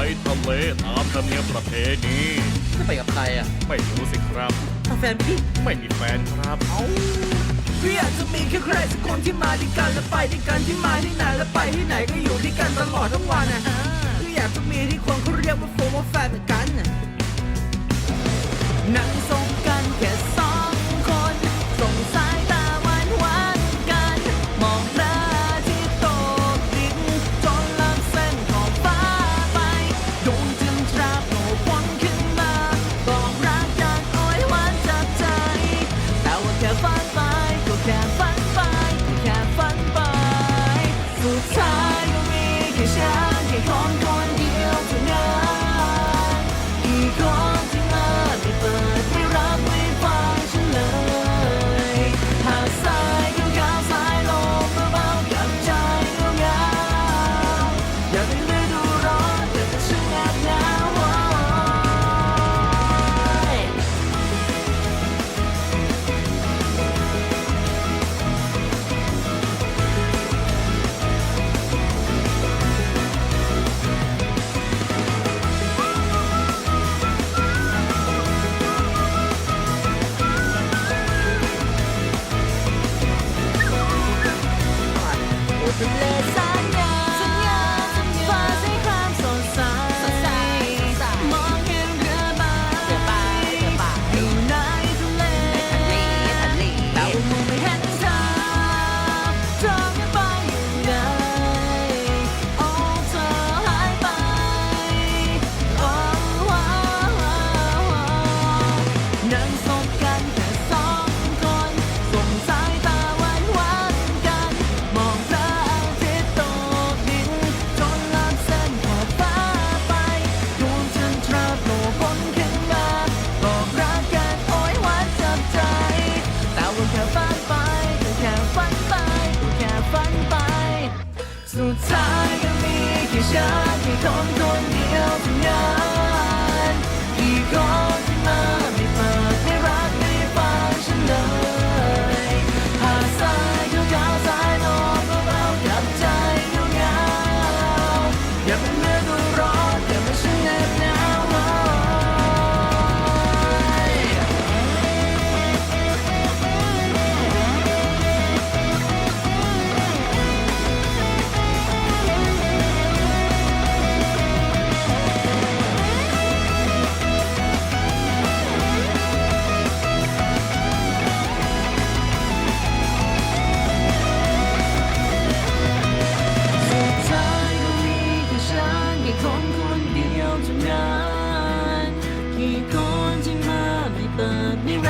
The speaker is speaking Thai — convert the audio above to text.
ไปทะเลตามธรรมเนียมประเพณีจะไปกับใครอะไม่รู้สิครับทำแฟนพี่ ไม่มีแฟนครับ เอาพี่อาจจะมีแค่ใครสักคนที่มาด้วยกันและไปด้วยกันที่มาที่ไหนและไปที่ไหนก็อยู่ด้วยกันตลอดทั้งวันนะพี่อยากจะมีที่คนเขาเรียกว่าโฟมว่แฟน bless 下，你通通你要怎样？the mirror.